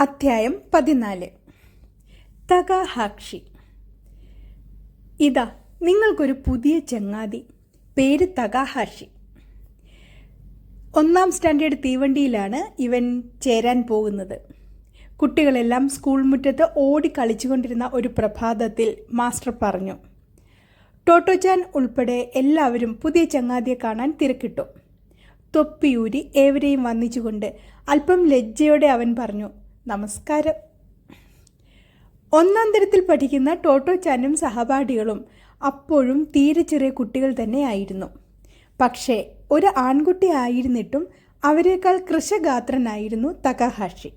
അധ്യായം പതിനാല്. തകാഹാക്ഷി. ഇതാ നിങ്ങൾക്കൊരു പുതിയ ചങ്ങാതി. പേര് തകാഹാഷി ഒന്നാം സ്റ്റാൻഡേർഡ് തീവണ്ടിയിലാണ് ഇവൻ ചേരാൻ പോകുന്നത്. കുട്ടികളെല്ലാം സ്കൂൾ മുറ്റത്ത് ഓടി കളിച്ചുകൊണ്ടിരുന്ന ഒരു പ്രഭാതത്തിൽ മാസ്റ്റർ പറഞ്ഞു ടോട്ടോചാൻ ഉൾപ്പെടെ എല്ലാവരും പുതിയ ചങ്ങാതിയെ കാണാൻ തിരക്കിട്ടു. തൊപ്പിയൂരി ഏവരെയും വന്നിച്ചുകൊണ്ട് അല്പം ലജ്ജയോടെ അവൻ പറഞ്ഞു നമസ്കാരം. ഒന്നാം തരത്തിൽ പഠിക്കുന്ന ടോട്ടോ ചാനും സഹപാഠികളും അപ്പോഴും തീരെ ചെറിയ കുട്ടികൾ തന്നെയായിരുന്നു പക്ഷേ ഒരു ആൺകുട്ടി ആയിരുന്നിട്ടും അവരെക്കാൾ കൃഷഗാത്രനായിരുന്നു തകഹാഷി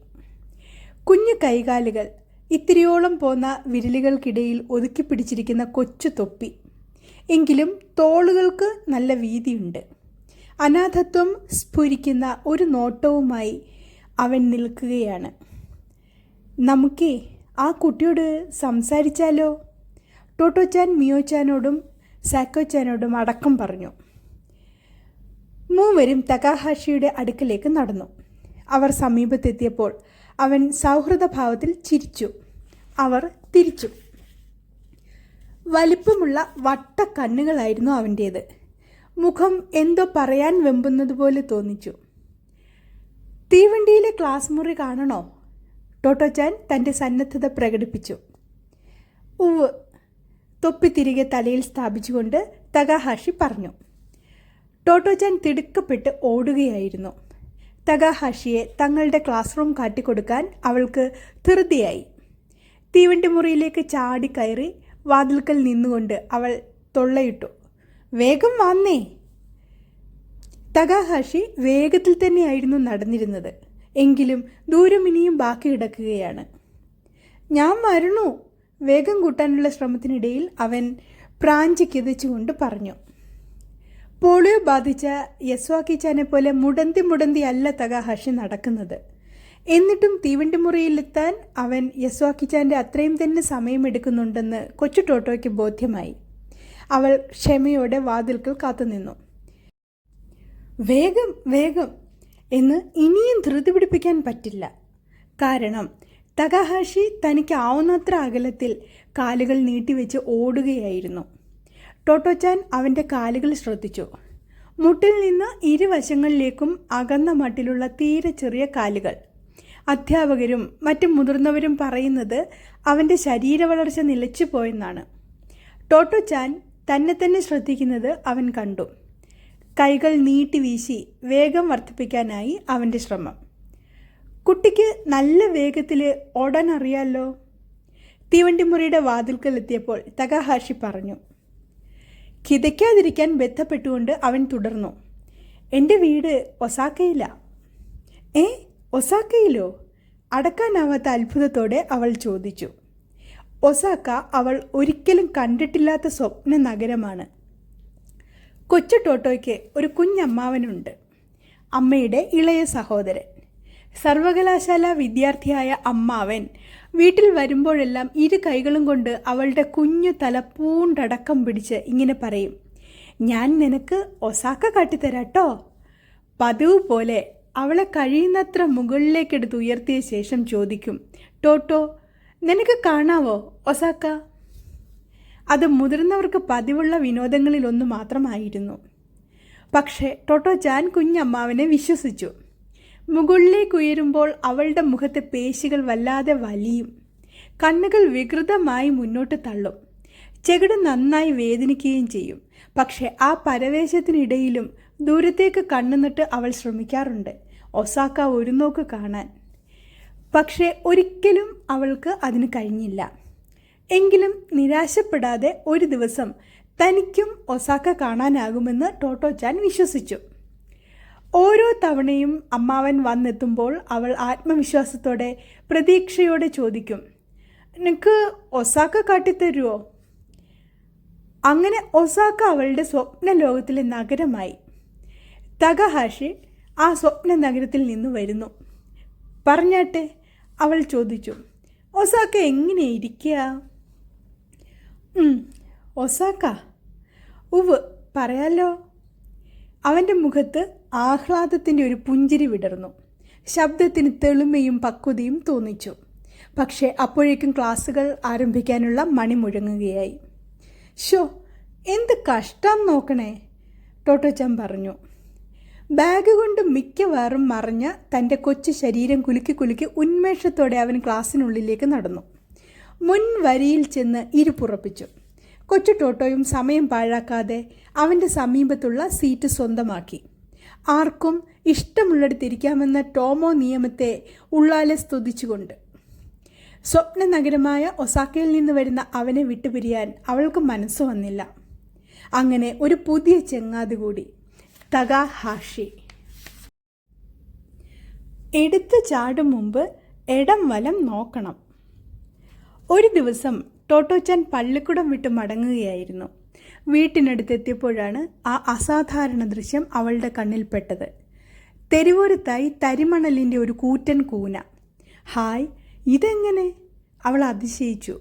കുഞ്ഞു കൈകാലുകൾ ഇത്തിരിയോളം പോന്ന വിരലുകൾക്കിടയിൽ ഒതുക്കി പിടിച്ചിരിക്കുന്ന കൊച്ചു തൊപ്പി. എങ്കിലും തോളുകൾക്ക് നല്ല വീതിയുണ്ട്. അനാഥത്വം സ്ഫുരിക്കുന്ന ഒരു നോട്ടവുമായി അവൻ നിൽക്കുകയാണ്. നമുക്കേ ആ കുട്ടിയോട് സംസാരിച്ചാലോ? ടോട്ടോച്ചാൻ മിയോച്ചാനോടും സാക്കോച്ചാനോടും അടക്കം പറഞ്ഞു. മൂവരും തകാഹാഷിയുടെ അടുക്കലേക്ക് നടന്നു. അവർ സമീപത്തെത്തിയപ്പോൾ അവൻ സൗഹൃദഭാവത്തിൽ ചിരിച്ചു. അവർ തിരിച്ചു. വലിപ്പമുള്ള വട്ട കണ്ണുകളായിരുന്നു അവന്റേത്. മുഖം എന്തോ പറയാൻ വെമ്പുന്നത് പോലെ തോന്നിച്ചു. തീവണ്ടിയിലെ ക്ലാസ് മുറി കാണണോ? ടോട്ടോച്ചാൻ തന്റെ സന്നദ്ധത പ്രകടിപ്പിച്ചു. ഉവ് തൊപ്പി തിരികെ തലയിൽ സ്ഥാപിച്ചുകൊണ്ട് തകാഹാഷി പറഞ്ഞു. ടോട്ടോച്ചാൻ തിടുക്കപ്പെട്ട് ഓടുകയായിരുന്നു. തകാഹാഷിയെ തങ്ങളുടെ ക്ലാസ് റൂം കാട്ടിക്കൊടുക്കാൻ അവൾക്ക് ധൃതിയായി. തീവണ്ടി മുറിയിലേക്ക് ചാടി കയറി വാതിൽക്കൽ നിന്നുകൊണ്ട് അവൾ തൊള്ളയിട്ടു. വേഗം വന്നേ. തകാഹാഷി വേഗത്തിൽ തന്നെയായിരുന്നു നടന്നിരുന്നത്. എങ്കിലും ദൂരം ഇനിയും ബാക്കി കിടക്കുകയാണ്. ഞാൻ വരണു വേഗം കൂട്ടാനുള്ള ശ്രമത്തിനിടയിൽ അവൻ പ്രാഞ്ചി കിതച്ചുകൊണ്ട് പറഞ്ഞു. പോളിയോ ബാധിച്ച യസ്വാക്കിച്ചാനെ പോലെ മുടന്തി മുടന്തി അല്ല തകാഹാഷി നടക്കുന്നത്. എന്നിട്ടും തീവണ്ടി മുറിയിലെത്താൻ അവൻ യസ്വാക്കിച്ചാന്റെ അത്രയും തന്നെ സമയമെടുക്കുന്നുണ്ടെന്ന് കൊച്ചു ടോട്ടോയ്ക്ക് ബോധ്യമായി. അവൾ ക്ഷമയോടെ വാതിൽക്കൽ കാത്തുനിന്നു. വേഗം വേഗം എന്ന് ഇനിയും ധൃതി പിടിപ്പിക്കാൻ പറ്റില്ല. കാരണം തകഹാഷി തനിക്ക് ആവുന്നത്ര അകലത്തിൽ കാലുകൾ നീട്ടിവെച്ച് ഓടുകയായിരുന്നു. ടോട്ടോച്ചാൻ അവന്റെ കാലുകൾ ശ്രദ്ധിച്ചു. മുട്ടിൽ നിന്ന് ഇരുവശങ്ങളിലേക്കും അകന്ന മട്ടിലുള്ള തീരെ ചെറിയ കാലുകൾ. അധ്യാപകരും മറ്റു മുതിർന്നവരും പറയുന്നത് അവന്റെ ശരീരവളർച്ച നിലച്ചു പോയെന്നാണ് ടോട്ടോച്ചാൻ തന്നെ തന്നെ ശ്രദ്ധിക്കുന്നത് അവൻ കണ്ടു. കൈകൾ നീട്ടി വീശി വേഗം വർദ്ധിപ്പിക്കാനായി അവന്റെ ശ്രമം. കുട്ടിക്ക് നല്ല വേഗത്തിൽ ഓടാൻ അറിയാമല്ലോ തീവണ്ടിമുറിയുടെ വാതിൽക്കൽ എത്തിയപ്പോൾ തകഹാഷി പറഞ്ഞു. കിതയ്ക്കാതിരിക്കാൻ ബന്ധപ്പെട്ടുകൊണ്ട് അവൻ തുടർന്നു. എന്റെ വീട് ഒസാക്കയില്ല ഏ ഒസാക്കയിലോ? അടക്കാനാവാത്ത അത്ഭുതത്തോടെ അവൾ ചോദിച്ചു. ഒസാക്ക അവൾ ഒരിക്കലും കണ്ടിട്ടില്ലാത്ത സ്വപ്ന നഗരമാണ്. കൊച്ചു ടോട്ടോയ്ക്ക് ഒരു കുഞ്ഞമ്മാവനുണ്ട്. അമ്മയുടെ ഇളയ സഹോദരൻ. സർവകലാശാല വിദ്യാർത്ഥിയായ അമ്മാവൻ വീട്ടിൽ വരുമ്പോഴെല്ലാം ഇരു കൈകളും കൊണ്ട് അവളുടെ കുഞ്ഞു തല പൂണ്ടടക്കം പിടിച്ച് ഇങ്ങനെ പറയും ഞാൻ നിനക്ക് ഒസാക്ക കാട്ടിത്തരാട്ടോ. പതിവ് പോലെ അവളെ കഴിയുന്നത്ര മുകളിലേക്കെടുത്ത് ഉയർത്തിയ ശേഷം ചോദിക്കും ടോട്ടോ നിനക്ക് കാണാവോ ഒസാക്ക? അത് മുതിർന്നവർക്ക് പതിവുള്ള വിനോദങ്ങളിലൊന്നു മാത്രമായിരുന്നു. പക്ഷേ ടോട്ടോ ചാൻ കുഞ്ഞമ്മാവനെ വിശ്വസിച്ചു. മുകളിലേക്ക് ഉയരുമ്പോൾ അവളുടെ മുഖത്തെ പേശികൾ വല്ലാതെ വലിയും. കണ്ണുകൾ വികൃതമായി മുന്നോട്ട് തള്ളും. ചെകിട് നന്നായി വേദനിക്കുകയും ചെയ്യും. പക്ഷേ ആ പരവേശത്തിനിടയിലും ദൂരത്തേക്ക് കണ്ണുനിട്ട് അവൾ ശ്രമിക്കാറുണ്ട്. ഒസാക്ക ഒരു നോക്ക് കാണാൻ. പക്ഷേ ഒരിക്കലും അവൾക്ക് അതിന് കഴിഞ്ഞില്ല. എങ്കിലും നിരാശപ്പെടാതെ ഒരു ദിവസം തനിക്കും ഒസാക്ക കാണാനാകുമെന്ന് ടോട്ടോ ചാൻ വിശ്വസിച്ചു. ഓരോ തവണയും അമ്മാവൻ വന്നെത്തുമ്പോൾ അവൾ ആത്മവിശ്വാസത്തോടെ പ്രതീക്ഷയോടെ ചോദിക്കും നിനക്ക് ഒസാക്ക കാട്ടിത്തരുമോ അങ്ങനെ ഒസാക്ക അവളുടെ സ്വപ്ന ലോകത്തിലെ നഗരമായി. തകഹാഷി ആ സ്വപ്ന നഗരത്തിൽ നിന്ന് വരുന്നു. പറഞ്ഞാട്ടെ അവൾ ചോദിച്ചു ഒസാക്ക എങ്ങനെ ഇരിക്കുക ഒസാക്ക ഉവ് പറയാലോ. അവന്റെ മുഖത്ത് ആഹ്ലാദത്തിന്റെ ഒരു പുഞ്ചിരി വിടർന്നു. ശബ്ദത്തിന് തെളിമയും പക്വതയും തോന്നിച്ചു. പക്ഷേ അപ്പോഴേക്കും ക്ലാസ്സുകൾ ആരംഭിക്കാനുള്ള മണി മുഴങ്ങുകയായി. ഷോ എന്ത് കഷ്ടം നോക്കണേ ടോട്ടോച്ചൻ പറഞ്ഞു. ബാഗ് കൊണ്ട് മിക്കവാറും മറഞ്ഞ തന്റെ കൊച്ചു ശരീരം കുലുക്കി കുലുക്കി ഉന്മേഷത്തോടെ അവൻ ക്ലാസ്സിനുള്ളിലേക്ക് നടന്നു. മുൻ വരിയിൽ ചെന്ന് ഇരുപ്പുറപ്പിച്ചു കൊച്ചു ടോട്ടോയും സമയം പാഴാക്കാതെ അവന്റെ സമീപത്തുള്ള സീറ്റ് സ്വന്തമാക്കി. ആർക്കും ഇഷ്ടമുള്ളിടത്തിരിക്കാമെന്ന ടോമോ നിയമത്തെ ഉള്ളാലെ സ്തുതിച്ചുകൊണ്ട്. സ്വപ്ന നഗരമായ ഒസാക്കയിൽ നിന്ന് വരുന്ന അവനെ വിട്ടുപിരിയാൻ അവൾക്ക് മനസ്സ് വന്നില്ല. അങ്ങനെ ഒരു പുതിയ ചെങ്ങാതി കൂടി. തകാഹാഷി. എടുത്തു ചാടും മുമ്പ് ഇടം വലം നോക്കണം. ഒരു ദിവസം ടോട്ടോച്ചാൻ പള്ളിക്കുടം വിട്ട് മടങ്ങുകയായിരുന്നു. വീട്ടിനടുത്തെത്തിയപ്പോഴാണ് ആ അസാധാരണ ദൃശ്യം അവളുടെ കണ്ണിൽപ്പെട്ടത് തെരുവോരത്തായി തരിമണലിന്റെ ഒരു കൂറ്റൻ കൂന. ഹായ് ഇതെങ്ങനെ? അവൾ അതിശയിച്ചു.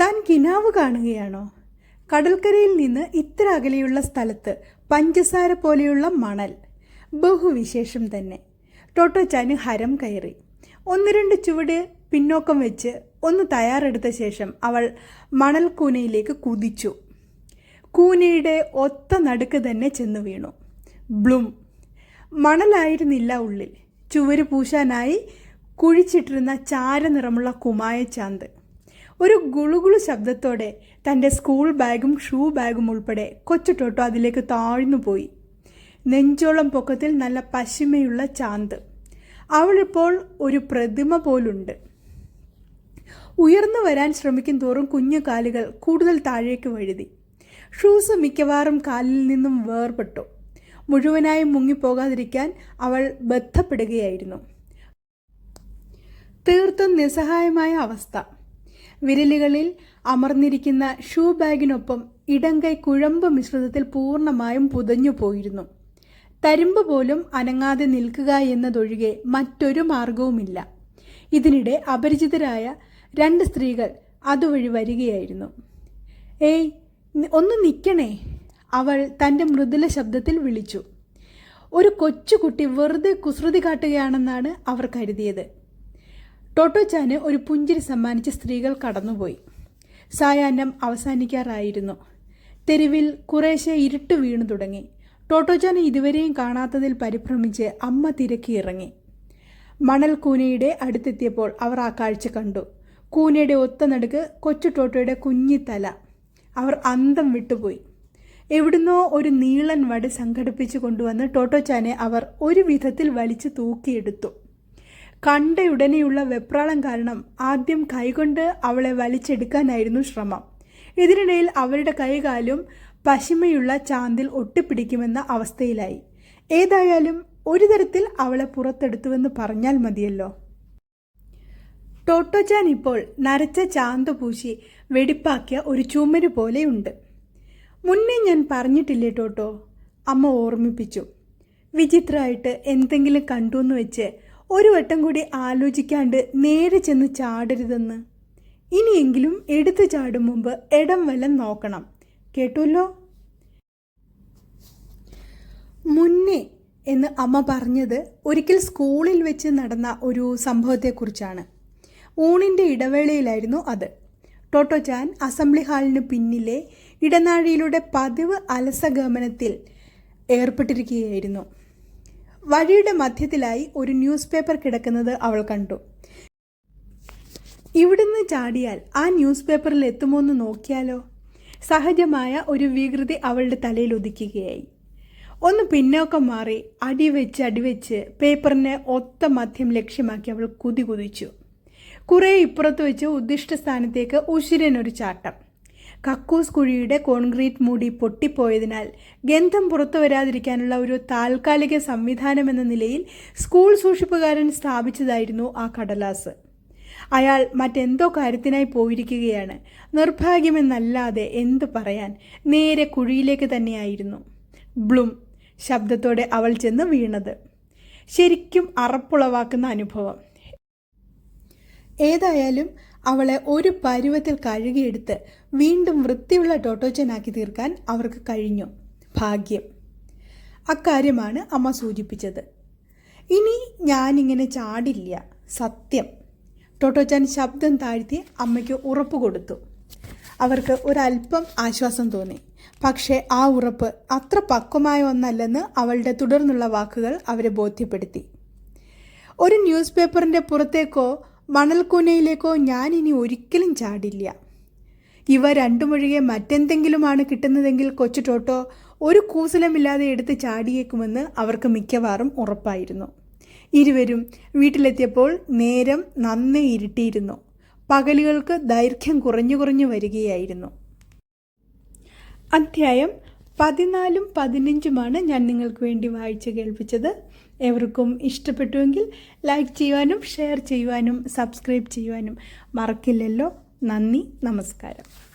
താൻ കിനാവ് കാണുകയാണോ? കടൽക്കരയിൽ നിന്ന് ഇത്ര അകലെയുള്ള സ്ഥലത്ത് പഞ്ചസാര പോലെയുള്ള മണൽ. ബഹുവിശേഷം തന്നെ. ടോട്ടോച്ചാന് ഹരം കയറി. ഒന്ന് രണ്ട് ചുവട് പിന്നോക്കം വെച്ച് ഒന്ന് തയ്യാറെടുത്ത ശേഷം അവൾ മണൽ കൂനയിലേക്ക് കുതിച്ചു. കൂനയുടെ ഒത്ത നടുക്ക് തന്നെ ചെന്ന് വീണു. ബ്ലും. മണലായിരുന്നില്ല ഉള്ളിൽ. ചുവര് പൂശാനായി കുഴിച്ചിട്ടിരുന്ന ചാരനിറമുള്ള കുമായ ചാന്ത്. ഒരു ഗുളുഗുളു ശബ്ദത്തോടെ തന്റെ സ്കൂൾ ബാഗും ഷൂ ബാഗും ഉൾപ്പെടെ കൊച്ചുട്ടോട്ടോ അതിലേക്ക് താഴ്ന്നു പോയി നെഞ്ചോളം പൊക്കത്തിൽ നല്ല പശിമയുള്ള ചാന്ത്. അവളിപ്പോൾ ഒരു പ്രതിമ പോലുണ്ട്. ഉയർന്നു വരാൻ ശ്രമിക്കും തോറും കുഞ്ഞു കാലുകൾ കൂടുതൽ താഴേക്ക് വഴുതി ഷൂസ് മിക്കവാറും കാലിൽ നിന്നും വേർപെട്ടു. മുഴുവനായും മുങ്ങിപ്പോകാതിരിക്കാൻ അവൾ ബദ്ധപ്പെടുകയായിരുന്നു. തീർത്തും നിസ്സഹായമായ അവസ്ഥ. വിരലുകളിൽ അമർന്നിരിക്കുന്ന ഷൂ ബാഗിനൊപ്പം ഇടങ്കൈ കുഴമ്പ് മിശ്രിതത്തിൽ പൂർണമായും പുതഞ്ഞു പോയിരുന്നു തരുമ്പ് പോലും അനങ്ങാതെ നിൽക്കുക എന്നതൊഴികെ മറ്റൊരു മാർഗവുമില്ല ഇതിനിടെ അപരിചിതരായ രണ്ട് സ്ത്രീകൾ അതുവഴി വരികയായിരുന്നു. ഏയ് ഒന്ന് നിൽക്കണേ അവൾ തന്റെ മൃദുല ശബ്ദത്തിൽ വിളിച്ചു. ഒരു കൊച്ചുകുട്ടി വെറുതെ കുസൃതി കാട്ടുകയാണെന്നാണ് അവർ കരുതിയത്. ടോട്ടോച്ചാന് ഒരു പുഞ്ചിരി സമ്മാനിച്ച് സ്ത്രീകൾ കടന്നുപോയി. സായാഹ്നം അവസാനിക്കാറായിരുന്നു. തെരുവിൽ കുറേശ്ശെ ഇരുട്ട് വീണു തുടങ്ങി. ടോട്ടോച്ചാനെ ഇതുവരെയും കാണാത്തതിൽ പരിഭ്രമിച്ച് അമ്മ തിരക്കി ഇറങ്ങി. മണൽ കൂനയുടെ അടുത്തെത്തിയപ്പോൾ അവർ ആ കാഴ്ച കണ്ടു. കൂനയുടെ ഒത്ത നടുക്ക് കൊച്ചു ടോട്ടോയുടെ കുഞ്ഞിത്തല അവർ അന്തം വിട്ടുപോയി. എവിടുന്നോ ഒരു നീളൻ വട് സംഘടിപ്പിച്ചു കൊണ്ടുവന്ന് ടോട്ടോച്ചാനെ അവർ ഒരു വിധത്തിൽ വലിച്ചു തൂക്കിയെടുത്തു. കണ്ടയുടനെയുള്ള വെപ്രാളം കാരണം ആദ്യം കൈകൊണ്ട് അവളെ വലിച്ചെടുക്കാനായിരുന്നു ശ്രമം. ഇതിനിടയിൽ അവരുടെ കൈകാലും പശിമയുള്ള ചാന്തിൽ ഒട്ടിപ്പിടിക്കുമെന്ന അവസ്ഥയിലായി. ഏതായാലും ഒരു തരത്തിൽ അവളെ പുറത്തെടുത്തുവെന്ന് പറഞ്ഞാൽ മതിയല്ലോ. ടോട്ടോച്ചാൻ ഇപ്പോൾ നരച്ച ചാന്ത് പൂശി വെടിപ്പാക്കിയ ഒരു ചുമര് പോലെയുണ്ട്. മുന്നേ ഞാൻ പറഞ്ഞിട്ടില്ലേ ടോട്ടോ? അമ്മ ഓർമ്മിപ്പിച്ചു. വിചിത്രമായിട്ട് എന്തെങ്കിലും കണ്ടു എന്ന് വെച്ച് ഒരു വട്ടം കൂടി ആലോചിക്കാണ്ട് നേരെ ചെന്ന് ചാടരുതെന്ന്. ഇനിയെങ്കിലും എടുത്തു ചാടും മുമ്പ് ഇടം വല്ലം നോക്കണം. കേട്ടുല്ലോ മുന്നേ എന്ന് അമ്മ പറഞ്ഞത് ഒരിക്കൽ സ്കൂളിൽ വെച്ച് നടന്ന ഒരു സംഭവത്തെക്കുറിച്ചാണ്. ഊണിന്റെ ഇടവേളയിലായിരുന്നു അത്. ടോട്ടോ ചാൻ അസംബ്ലി ഹാളിന് പിന്നിലെ ഇടനാഴിയിലൂടെ പതിവ് അലസഗമനത്തിൽ ഏർപ്പെട്ടിരിക്കുകയായിരുന്നു. വഴിയുടെ മധ്യത്തിലായി ഒരു ന്യൂസ് പേപ്പർ കിടക്കുന്നത് അവൾ കണ്ടു. ഇവിടുന്ന് ചാടിയാൽ ആ ന്യൂസ് പേപ്പറിൽ എത്തുമോ എന്ന് നോക്കിയാലോ? സഹജമായ ഒരു വികൃതി അവളുടെ തലയിൽ ഒതുക്കുകയായി. ഒന്ന് പിന്നോക്കം മാറി അടിവെച്ച് അടിവെച്ച് പേപ്പറിനെ ഒത്ത മധ്യം ലക്ഷ്യമാക്കി അവൾ കുതി കുതിച്ചു. കുറേ ഇപ്പുറത്ത് വെച്ച് ഉദ്ദിഷ്ട സ്ഥാനത്തേക്ക് ഉശിരനൊരു ചാട്ടം. കക്കൂസ് കുഴിയുടെ കോൺക്രീറ്റ് മൂടി പൊട്ടിപ്പോയതിനാൽ ഗന്ധം പുറത്തു വരാതിരിക്കാനുള്ള ഒരു താൽക്കാലിക സംവിധാനമെന്ന നിലയിൽ സ്കൂൾ സൂക്ഷിപ്പുകാരൻ സ്ഥാപിച്ചതായിരുന്നു ആ കടലാസ്. അയാൾ മറ്റെന്തോ കാര്യത്തിനായി പോയിരിക്കുകയാണ്. നിർഭാഗ്യമെന്നല്ലാതെ എന്തു പറയാൻ? നേരെ കുഴിയിലേക്ക് തന്നെയായിരുന്നു. ബ്ലും! ശബ്ദത്തോടെ അവൾ ചെന്ന് വീണത്. ശരിക്കും അറപ്പുളവാക്കുന്ന അനുഭവം. ഏതായാലും അവളെ ഒരു പരുവത്തിൽ കഴുകിയെടുത്ത് വീണ്ടും വൃത്തിയുള്ള ടോട്ടോച്ചനാക്കി തീർക്കാൻ അവർക്ക് കഴിഞ്ഞു. ഭാഗ്യം. അക്കാര്യമാണ് അമ്മ സൂചിപ്പിച്ചത്. ഇനി ഞാനിങ്ങനെ ചാടില്ല. സത്യം. ടോട്ടോച്ചാൻ ശബ്ദം താഴ്ത്തി അമ്മയ്ക്ക് ഉറപ്പ് കൊടുത്തു. അവർക്ക് ഒരല്പം ആശ്വാസം തോന്നി. പക്ഷേ ആ ഉറപ്പ് അത്ര പക്വമായ ഒന്നല്ലെന്ന് അവളുടെ തുടർന്നുള്ള വാക്കുകൾ അവരെ ബോധ്യപ്പെടുത്തി. ഒരു ന്യൂസ് പേപ്പറിന്റെ പുറത്തേക്കോ മണൽക്കൂനയിലേക്കോ ഞാൻ ഇനി ഒരിക്കലും ചാടില്ല. ഇവ രണ്ടുമൊഴികെ മറ്റെന്തെങ്കിലുമാണ് കിട്ടുന്നതെങ്കിൽ കൊച്ചു ടോട്ടോ ഒരു കൂസലമില്ലാതെ എടുത്ത് ചാടിയേക്കുമെന്ന് അവർക്ക് മിക്കവാറും ഉറപ്പായിരുന്നു. ഇരുവരും വീട്ടിലെത്തിയപ്പോൾ നേരം നന്നേ ഇരുട്ടിയിരുന്നു. പകലുകൾക്ക് ദൈർഘ്യം കുറഞ്ഞു കുറഞ്ഞു വരികയായിരുന്നു. അധ്യായം പതിനാലും പതിനഞ്ചുമാണ് ഞാൻ നിങ്ങൾക്ക് വേണ്ടി വായിച്ച് കേൾപ്പിച്ചത്. എവർക്കും ഇഷ്ടപ്പെട്ടുവെങ്കിൽ ലൈക്ക് ചെയ്യുവാനും ഷെയർ ചെയ്യുവാനും സബ്സ്ക്രൈബ് ചെയ്യുവാനും മറക്കില്ലല്ലോ. നന്ദി നമസ്കാരം.